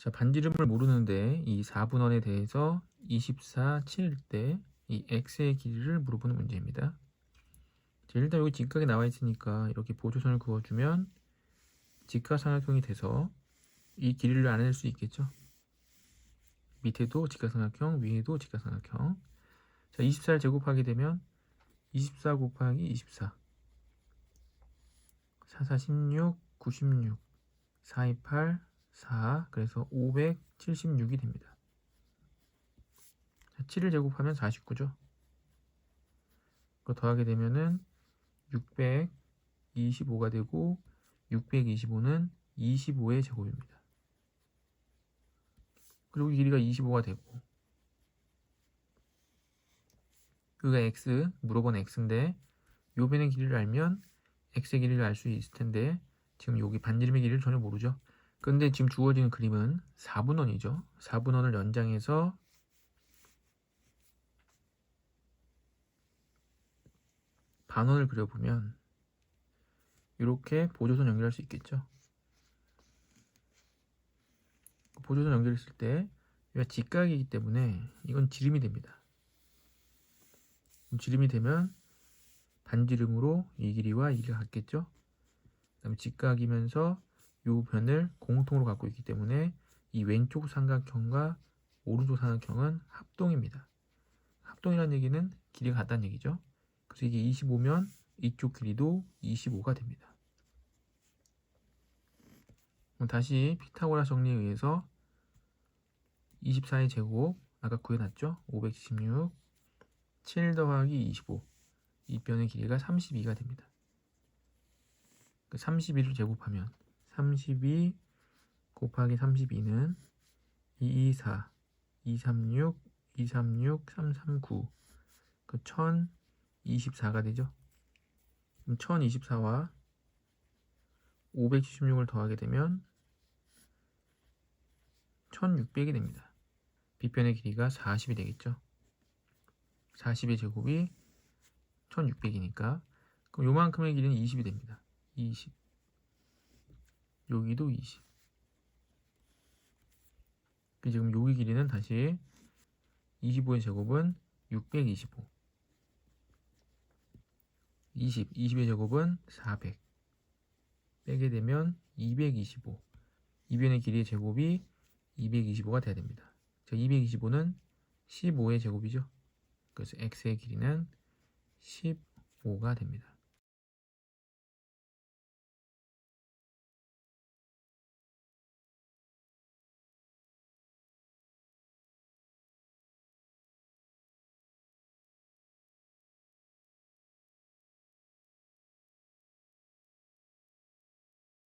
자, 반지름을 모르는데 이 4분원에 대해서 24, 7일 때 이 x의 길이를 물어보는 문제입니다. 자, 일단 여기 직각이 나와 있으니까 이렇게 보조선을 그어주면 직각삼각형이 돼서 이 길이를 알아낼 수 있겠죠. 밑에도 직각삼각형, 위에도 직각삼각형. 자, 24를 제곱하게 되면 24 곱하기 24. 4, 4, 16, 96, 4, 2, 8, 4. 그래서 576이 됩니다. 자, 7을 제곱하면 49죠. 그거 더하게 되면은 625가 되고 625는 25의 제곱입니다. 그리고 길이가 25가 되고 그가 x 물어본 x인데 요 변의 길이를 알면 x의 길이를 알 수 있을 텐데 지금 여기 반지름의 길이를 전혀 모르죠. 근데 지금 주어지는 그림은 4분원이죠. 4분원을 연장해서 반원을 그려보면 이렇게 보조선 연결할 수 있겠죠. 보조선 연결했을 때 얘가 직각이기 때문에 이건 지름이 됩니다. 지름이 되면 반지름으로 이 길이와 이 길이가 같겠죠. 그 다음에 직각이면서 이 변을 공통으로 갖고 있기 때문에 이 왼쪽 삼각형과 오른쪽 삼각형은 합동입니다. 합동이라는 얘기는 길이가 같다는 얘기죠. 그래서 이게 25면 이쪽 길이도 25가 됩니다. 다시 피타고라 정리에 의해서 24의 제곱 아까 구해놨죠? 576 7 더하기 25 이 변의 길이가 32가 됩니다. 32를 제곱하면 32 곱하기 32는 224 236 236 339 그 1024가 되죠. 그럼 1024와 576을 더하게 되면 1600이 됩니다. 빗변의 길이가 40이 되겠죠. 40의 제곱이 1600이니까 그럼 요만큼의 길이는 20이 됩니다. 20 여기도 20그 지금 여기 길이는 다시 25의 제곱은 625 20 20의 제곱은 400 빼게 되면 225 이변의 길이의 제곱이 225가 돼야 됩니다. 자, 225는 15의 제곱이죠. 그래서 x의 길이는 15가 됩니다.